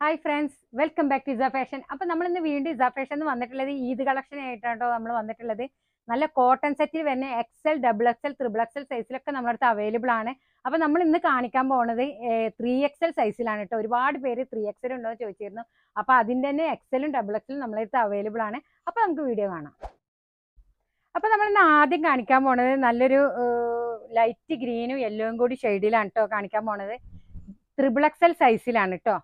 Hi friends welcome back to Isa fashion അപ്പൊ നമ്മൾ ഇന്ന് വീണ്ടും ഇസ ഫാഷൻ എന്ന് വന്നിട്ടുള്ളത് ഈദ് കളക്ഷൻ ആയിട്ടാട്ടോ നമ്മൾ വന്നിട്ടുള്ളത്. നല്ല കോട്ടൺ സെറ്റിൽ വരുന്ന XL double XL triple XL സൈസിലൊക്കെ നമ്മുടെ അടുത്ത് അവൈലബിൾ ആണ്. അപ്പൊ നമ്മൾ ഇന്ന് കാണിക്കാൻ പോകുന്നത് ത്രീ എക്സൽ സൈസിലാണ് കേട്ടോ ഒരുപാട് പേര് ത്രീ എക്സൽ ഉണ്ടോ എന്ന് ചോദിച്ചിരുന്നു. അപ്പൊ അതിന്റെ തന്നെ എക്സലും ഡബിൾ എക്സലും നമ്മളെ അടുത്ത് അവൈലബിൾ ആണ്. അപ്പൊ നമുക്ക് വീഡിയോ കാണാം. അപ്പൊ നമ്മൾ ഇന്ന് ആദ്യം കാണിക്കാൻ പോണത് നല്ലൊരു ലൈറ്റ് ഗ്രീനും യെല്ലോയും കൂടി ഷെയ്ഡിലാണ് കേട്ടോ കാണിക്കാൻ പോണത്. ത്രിബിൾ എക്സൽ സൈസിലാണ് കേട്ടോ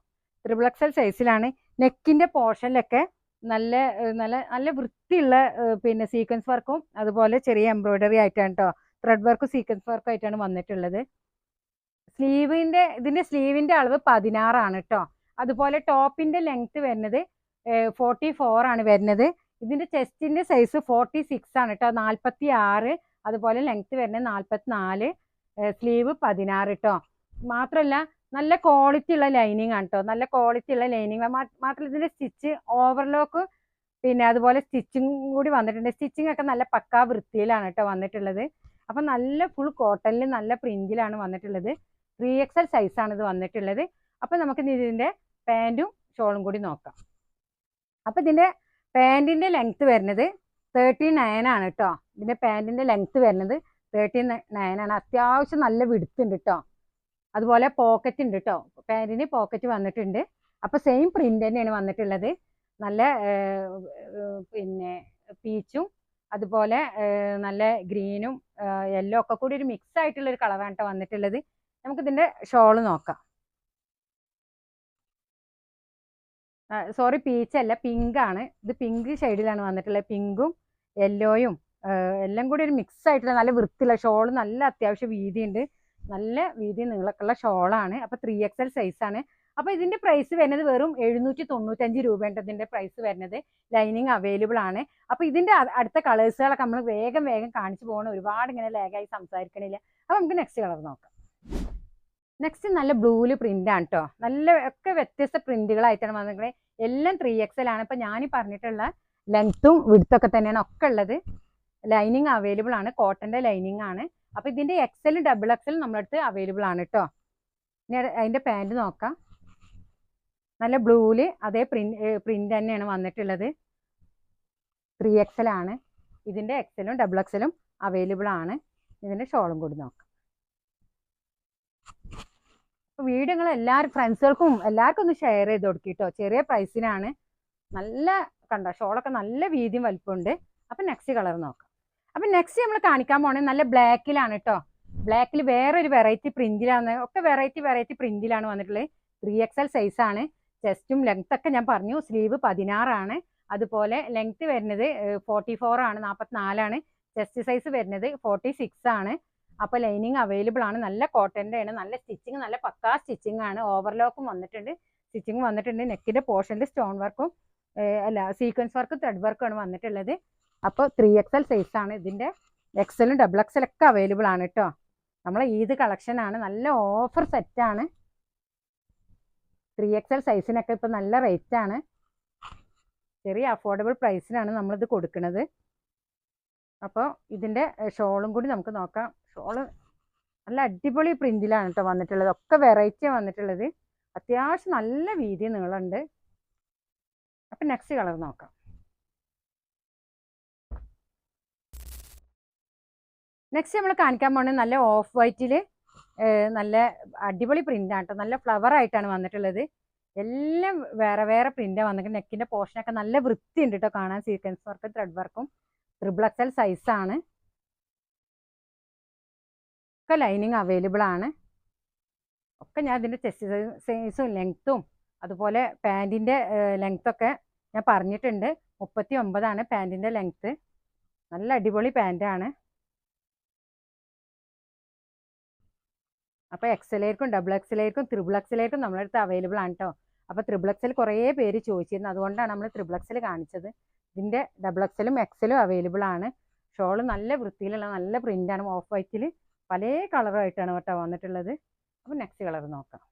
ത്രിബിൾ എക്സൽ സൈസിലാണ് നെക്കിന്റെ പോർഷനിലൊക്കെ നല്ല നല്ല നല്ല വൃത്തിയുള്ള പിന്നെ സീക്വൻസ് വർക്കും അതുപോലെ ചെറിയ എംബ്രോയിഡറി ആയിട്ടാണ് കേട്ടോ ത്രെഡ് വർക്കും സീക്വൻസ് വർക്കും ആയിട്ടാണ് വന്നിട്ടുള്ളത്. സ്ലീവിന്റെ ഇതിന്റെ സ്ലീവിന്റെ അളവ് പതിനാറാണ് കേട്ടോ അതുപോലെ ടോപ്പിന്റെ ലെങ്ത്ത് വരുന്നത് ഫോർട്ടി ഫോർ ആണ് വരുന്നത്. ഇതിന്റെ ചെസ്റ്റിന്റെ സൈസ് ഫോർട്ടി സിക്സ് ആണ് കേട്ടോ നാൽപ്പത്തി ആറ് അതുപോലെ ലെങ്ത്ത് വരുന്നത് നാൽപ്പത്തി നാല് സ്ലീവ് പതിനാറ് കേട്ടോ മാത്രമല്ല നല്ല ക്വാളിറ്റി ഉള്ള ലൈനിങ് ആണ് കേട്ടോ നല്ല ക്വാളിറ്റി ഉള്ള ലൈനിങ് മാത്രമല്ല ഇതിന്റെ സ്റ്റിച്ച് ഓവർലോക്ക് പിന്നെ അതുപോലെ സ്റ്റിച്ചിങ് കൂടി വന്നിട്ടുണ്ട്. സ്റ്റിച്ചിങ് ഒക്കെ നല്ല പക്കാ വൃത്തിയിലാണ് കേട്ടോ വന്നിട്ടുള്ളത്. അപ്പൊ നല്ല ഫുൾ കോട്ടണിൽ നല്ല പ്രിന്റിലാണ് വന്നിട്ടുള്ളത്. ത്രീ എക്സൽ ആണ് ഇത് വന്നിട്ടുള്ളത്. അപ്പൊ നമുക്ക് ഇനി ഇതിന്റെ പാന്റും ഷോളും കൂടി നോക്കാം. അപ്പൊ ഇതിന്റെ പാന്റിന്റെ ലെങ്ത് വരുന്നത് തേർട്ടി നയൻ ആണ് കേട്ടോ ഇതിന്റെ പാന്റിന്റെ ലെങ്ത് വരുന്നത് തേർട്ടി നയൻ ആണ്. അത്യാവശ്യം നല്ല വിടുത്തുണ്ട് കേട്ടോ അതുപോലെ പോക്കറ്റ് ഉണ്ട് കേട്ടോ പാന്റിന് പോക്കറ്റ് വന്നിട്ടുണ്ട്. അപ്പൊ സെയിം പ്രിന്റ് തന്നെയാണ് വന്നിട്ടുള്ളത്. നല്ല പിന്നെ പീച്ചും അതുപോലെ നല്ല ഗ്രീനും യെല്ലോ ഒക്കെ കൂടി ഒരു മിക്സ് ആയിട്ടുള്ള ഒരു കളറാണ് കേട്ടോ വന്നിട്ടുള്ളത്. നമുക്ക് ഇതിന്റെ ഷോൾ നോക്കാം സോറി പീച്ച് അല്ല പിങ്ക് ആണ്. ഇത് പിങ്ക് ഷെയ്ഡിലാണ് വന്നിട്ടുള്ളത്. പിങ്കും യെല്ലോയും എല്ലാം കൂടി ഒരു മിക്സ് ആയിട്ടുള്ള നല്ല വൃത്തിയുള്ള ഷോൾ നല്ല അത്യാവശ്യം വീതിയുണ്ട്. നല്ല വീതി നീളക്കുള്ള ഷോളാണ്. അപ്പൊ ത്രീ സൈസ് ആണ്. അപ്പൊ ഇതിന്റെ പ്രൈസ് വരുന്നത് വെറും എഴുന്നൂറ്റി തൊണ്ണൂറ്റഞ്ച് രൂപയുണ്ട് ഇതിന്റെ പ്രൈസ് വരുന്നത് ലൈനിങ് അവൈലബിൾ ആണ്. അപ്പൊ ഇതിന്റെ അടുത്ത കളേഴ്സുകളൊക്കെ നമ്മൾ വേഗം വേഗം കാണിച്ചു പോകണം. ഒരുപാട് ഇങ്ങനെ ലേഗായി സംസാരിക്കണില്ല. അപ്പൊ നമുക്ക് നെക്സ്റ്റ് കളർ നോക്കാം. നെക്സ്റ്റ് നല്ല ബ്ലൂൽ പ്രിന്റ് ആണ് കേട്ടോ നല്ല ഒക്കെ വ്യത്യസ്ത പ്രിന്റുകളായിട്ടാണ് വന്നിട്ടുള്ളത് എല്ലാം ത്രീ എക്സ് എൽ ആണ്. ഇപ്പൊ ഞാൻ പറഞ്ഞിട്ടുള്ള ലെങ്ത്തും വിടുത്തൊക്കെ തന്നെയാണ് ഒക്കെ ഉള്ളത്. ലൈനിങ് അവൈലബിൾ ആണ്. കോട്ടന്റെ ലൈനിങ് ആണ്. അപ്പൊ ഇതിന്റെ എക്സൽ ഡബിൾ എക്സൽ നമ്മളടുത്ത് അവൈലബിൾ ആണ് കേട്ടോ ഇനി അതിന്റെ പാന്റ് നോക്കാം. നല്ല ബ്ലൂൽ അതേ പ്രിന്റ് പ്രിന്റ് തന്നെയാണ് വന്നിട്ടുള്ളത്. ത്രീ എക്സൽ ആണ്. ഇതിന്റെ എക്സലും ഡബിൾ എക്സലും അവൈലബിൾ ആണ്. ഇതിന്റെ ഷോളും കൂടി നോക്കാം. വീടുകൾ എല്ലാവരും ഫ്രണ്ട്സുകൾക്കും എല്ലാവർക്കും ഒന്ന് ഷെയർ ചെയ്ത് കൊടുക്കിട്ടോ ചെറിയ പ്രൈസിനാണ് നല്ല കണ്ട ഷോളൊക്കെ നല്ല വീതിയും വലിപ്പമുണ്ട് അപ്പൊ നെക്സ്റ്റ് കളർ നോക്കാം. അപ്പൊ നെക്സ്റ്റ് നമ്മൾ കാണിക്കാൻ പോണത് നല്ല ബ്ലാക്കിലാണ് കേട്ടോ ബ്ലാക്കിൽ വേറെ ഒരു വെറൈറ്റി പ്രിന്റിലാണ് ഒക്കെ വെറൈറ്റി വെറൈറ്റി പ്രിന്റിലാണ് വന്നിട്ടുള്ളത്. ത്രീ എക്സ് എൽ സൈസ് ആണ്. ചെസ്റ്റും ലെങ്ത് ഒക്കെ ഞാൻ പറഞ്ഞു. സ്ലീവ് പതിനാറാണ് അതുപോലെ ലെങ്ത് വരുന്നത് ഫോർട്ടി ഫോർ ആണ് നാൽപ്പത്തിനാലാണ് ചെസ്റ്റ് സൈസ് വരുന്നത് ഫോർട്ടി സിക്സ് ആണ്. അപ്പോൾ ലൈനിങ് അവൈലബിൾ ആണ്. നല്ല കോട്ടന്റെ ആണ്. നല്ല സ്റ്റിച്ചിങ് നല്ല പക്കാ സ്റ്റിച്ചിങ് ആണ്. ഓവർലോക്കും വന്നിട്ടുണ്ട്. സ്റ്റിച്ചിങ് വന്നിട്ടുണ്ട്. നെക്കിന്റെ പോർഷനിൽ സ്റ്റോൺ വർക്കും അല്ല സീക്വൻസ് വർക്കും ത്രെഡ് വർക്കും ആണ് വന്നിട്ടുള്ളത്. അപ്പോൾ ത്രീ എക്സ് എൽ സൈസ് ആണ്. ഇതിന്റെ എക്സലും ഡബിൾ എക്സൽ ഒക്കെ അവൈലബിൾ ആണ് കേട്ടോ നമ്മൾ ഈദ് കളക്ഷനാണ് നല്ല ഓഫർ സെറ്റാണ് ത്രീ എക്സ് എൽ സൈസിനൊക്കെ ഇപ്പം നല്ല റേറ്റ് ആണ്. ചെറിയ അഫോർഡബിൾ പ്രൈസിനാണ് നമ്മളിത് കൊടുക്കുന്നത്. അപ്പോൾ ഇതിന്റെ ഷോളും കൂടി നമുക്ക് നോക്കാം. ഷോൾ നല്ല അടിപൊളി പ്രിന്റിലാണ് കേട്ടോ വന്നിട്ടുള്ളത്. ഒക്കെ വെറൈറ്റി വന്നിട്ടുള്ളത്. അത്യാവശ്യം നല്ല വീതി നീളമുണ്ട് അപ്പം നെക്സ്റ്റ് കളർ നോക്കാം. നെക്സ്റ്റ് നമ്മൾ കാണിക്കാൻ പോകുന്നത് നല്ല ഓഫ് വൈറ്റിൽ നല്ല അടിപൊളി പ്രിന്റാണ് കേട്ടോ നല്ല ഫ്ലവർ ആയിട്ടാണ് വന്നിട്ടുള്ളത്. എല്ലാം വേറെ വേറെ പ്രിന്റാണ് വന്നിട്ട് നെക്കിന്റെ പോർഷനൊക്കെ നല്ല വൃത്തിയുണ്ട് കേട്ടോ കാണാൻ. സീക്വൻസ് വർക്ക് ത്രെഡ് വർക്കും ട്രിബിൾ എക്സൽ സൈസാണ് ഒക്കെ ലൈനിങ് അവൈലബിൾ ആണ്. ഒക്കെ ഞാൻ ഇതിന്റെ ചെസ്റ്റ് സൈസും ലെങ്ത്തും അതുപോലെ പാന്റിന്റെ ലെങ്ത്തൊക്കെ ഞാൻ പറഞ്ഞിട്ടുണ്ട്. മുപ്പത്തി ഒമ്പതാണ് പാന്റിന്റെ ലെങ്ത്ത് നല്ല അടിപൊളി പാന്റാണ് അപ്പോൾ എക്സലേർക്കും ഡബിൾ എക്സലേർക്കും ത്രിബിൾ എക്സലേർക്കും നമ്മളടുത്ത് അവൈലബിൾ ആണ് കേട്ടോ അപ്പോൾ ത്രിബിൾ എക്സൽ കുറേ പേര് ചോദിച്ചിരുന്നു. അതുകൊണ്ടാണ് നമ്മൾ ത്രിബിൾ എക്സൽ കാണിച്ചത്. ഇതിന്റെ ഡബിൾ എക്സലും എക്സലും അവൈലബിൾ ആണ്. ഷോൾ നല്ല വൃത്തിയിലുള്ള നല്ല പ്രിന്റാണ് ഓഫ് വൈറ്റിൽ പല കളറുമായിട്ടാണ് കേട്ടോ വന്നിട്ടുള്ളത്. അപ്പോൾ നെക്സ്റ്റ് കളർ നോക്കാം.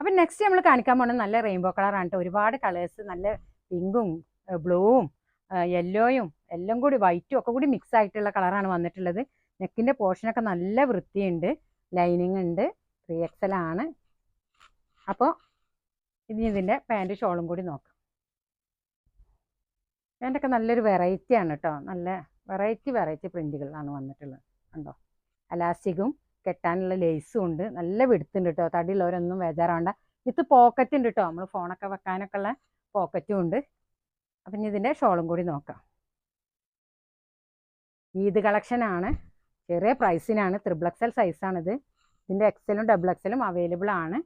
അപ്പം നെക്സ്റ്റ് നമ്മൾ കാണിക്കാൻ പോകുന്നത് നല്ല റെയിൻബോ കളറാണ് കേട്ടോ ഒരുപാട് കളേഴ്സ് നല്ല പിങ്കും ബ്ലൂവും യെല്ലോയും എല്ലാം കൂടി വൈറ്റും ഒക്കെ കൂടി മിക്സ് ആയിട്ടുള്ള കളറാണ് വന്നിട്ടുള്ളത്. നെക്കിന്റെ പോർഷനൊക്കെ നല്ല വൃത്തിയുണ്ട്. ലൈനിങ് ഉണ്ട്. ത്രീ എക്സൽ ആണ്. അപ്പോൾ ഇനി ഇതിന്റെ പാന്റ് ഷോളും കൂടി നോക്കാം. പാന്റൊക്കെ നല്ലൊരു വെറൈറ്റി ആണ് കേട്ടോ നല്ല വെറൈറ്റി വെറൈറ്റി പ്രിന്റുകളാണ് വന്നിട്ടുള്ളത്. കണ്ടോ? അലാസ്റ്റിക്കും കെട്ടാനുള്ള ലേസും ഉണ്ട്. നല്ല വെടുത്തുണ്ട് കേട്ടോ തടിയുള്ളവരൊന്നും വേജാറാണ്ട ഇത് പോക്കറ്റ് ഉണ്ട് കേട്ടോ നമ്മൾ ഫോണൊക്കെ വെക്കാനൊക്കെ ഉള്ള പോക്കറ്റും ഉണ്ട്. അപ്പം ഇനി ഇതിന്റെ ഷോളും കൂടി നോക്കാം. ഈദ് കളക്ഷനാണ് ചെറിയ പ്രൈസിനാണ് ത്രിബിൾ എക്സൽ സൈസാണിത് ഇതിന്റെ എക്സലും ഡബിൾ എക്സലും അവൈലബിൾ ആണ്.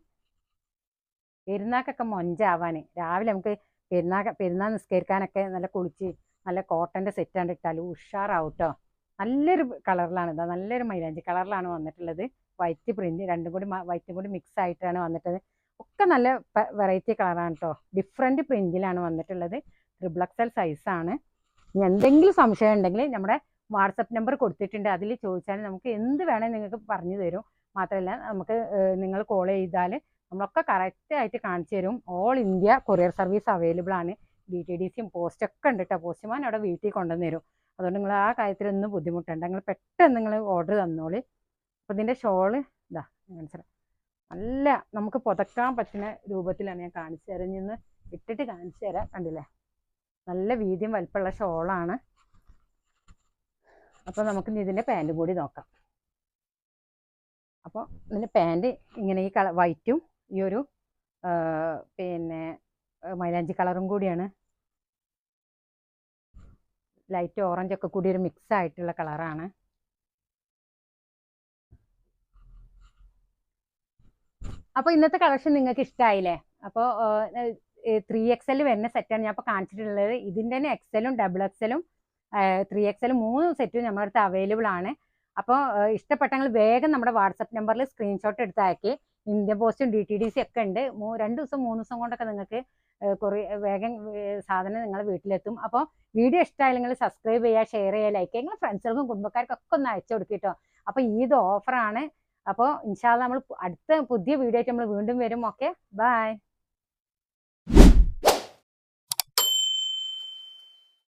പെരുന്നാക്കൊക്കെ മൊഞ്ചാവാൻ രാവിലെ നമുക്ക് പെരുന്നാൾ പെരുന്നാൾ നിസ്കരിക്കാനൊക്കെ നല്ല കുളിച്ച് നല്ല കോട്ടന്റെ സെറ്റാണ് ഇട്ടാൽ ഉഷാറാവും കേട്ടോ നല്ലൊരു കളറിലാണ് ഇതാ നല്ലൊരു മൈലാഞ്ചി കളറിലാണ് വന്നിട്ടുള്ളത്. വൈറ്റ് പ്രിന്റ് രണ്ടും കൂടി വൈറ്റും കൂടി മിക്സ് ആയിട്ടാണ് വന്നിട്ടത്. ഒക്കെ നല്ല വെറൈറ്റി കളറാണ് കേട്ടോ ഡിഫറെന്റ് പ്രിന്റിലാണ് വന്നിട്ടുള്ളത്. ത്രിബ്ലക്സൽ സൈസാണ് ഇനി എന്തെങ്കിലും സംശയം ഉണ്ടെങ്കിൽ നമ്മുടെ വാട്സപ്പ് നമ്പർ കൊടുത്തിട്ടുണ്ട്. അതിൽ ചോദിച്ചാൽ നമുക്ക് എന്ത് വേണേൽ നിങ്ങൾക്ക് പറഞ്ഞു തരും. മാത്രമല്ല നമുക്ക് നിങ്ങൾ കോൾ ചെയ്താൽ നമ്മളൊക്കെ കറക്റ്റ് ആയിട്ട് കാണിച്ചു തരും. All India courier service available ആണ്. ഡി ടി ഡി സിയും പോസ്റ്റൊക്കെ ഉണ്ട് കേട്ടോ പോസ്റ്റ്മാൻ അവിടെ വീട്ടിൽ കൊണ്ടുവന്ന് തരും. അതുകൊണ്ട് നിങ്ങൾ ആ കാര്യത്തിലൊന്നും ബുദ്ധിമുട്ടുണ്ട്. നിങ്ങൾ പെട്ടെന്ന് നിങ്ങൾ ഓർഡർ തന്നോളി. അപ്പോൾ ഇതിന്റെ ഷോൾ ഇതാ കാണിച്ചത് നല്ല നമുക്ക് പുതക്കാൻ പറ്റുന്ന രൂപത്തിലാണ് ഞാൻ കാണിച്ചു തരാം ഇട്ടിട്ട് കാണിച്ചു തരാം. കണ്ടില്ലേ? നല്ല വീതിയും വലിപ്പമുള്ള ഷോളാണ് അപ്പോൾ നമുക്ക് ഇതിന്റെ പാന്റും കൂടി നോക്കാം. അപ്പോൾ ഇതിന്റെ പാന്റ് ഇങ്ങനെ ഈ കള വൈറ്റും ഈ ഒരു പിന്നെ മൈലാഞ്ചി കളറും കൂടിയാണ്. ലൈറ്റ് ഓറഞ്ച് ഒക്കെ കൂടി ഒരു മിക്സ് ആയിട്ടുള്ള കളറാണ് അപ്പോൾ ഇന്നത്തെ കളക്ഷൻ നിങ്ങൾക്ക് ഇഷ്ടമായില്ലേ അപ്പോൾ ത്രീ എക്സൽ വരുന്ന സെറ്റാണ് ഞാൻ ഇപ്പോൾ കാണിച്ചിട്ടുള്ളത്. ഇതിന്റെ തന്നെ എക്സലും ഡബിൾ എക്സലും ത്രീ എക്സൽ മൂന്ന് സെറ്റും നമ്മുടെ അടുത്ത് അവൈലബിൾ ആണ്. അപ്പോൾ ഇഷ്ടപ്പെട്ടെങ്കിൽ വേഗം നമ്മുടെ വാട്സപ്പ് നമ്പറിൽ സ്ക്രീൻഷോട്ട് എടുത്ത് അയക്കി ഇന്ത്യ പോസ്റ്റും ഡി ടി ഡി സി ഒക്കെ ഉണ്ട്. രണ്ട് ദിവസം മൂന്ന് ദിവസം കൊണ്ടൊക്കെ നിങ്ങൾക്ക് കുറേ വേഗം സാധനം നിങ്ങളുടെ വീട്ടിലെത്തും. അപ്പോൾ വീഡിയോ ഇഷ്ടമായില്ലെങ്കിൽ സബ്സ്ക്രൈബ് ചെയ്യുക ഷെയർ ചെയ്യുക ലൈക്ക് ചെയ്യുക. ഫ്രണ്ട്സുകൾക്കും കുടുംബക്കാർക്കൊക്കെ ഒന്ന് അയച്ചു കൊടുക്കിട്ടോ അപ്പോൾ ഇത് ഓഫറാണ് അപ്പോൾ ഇൻഷാല്ല നമ്മൾ അടുത്ത പുതിയ വീഡിയോ ആയിട്ട് നമ്മൾ വീണ്ടും വരും. Okay bye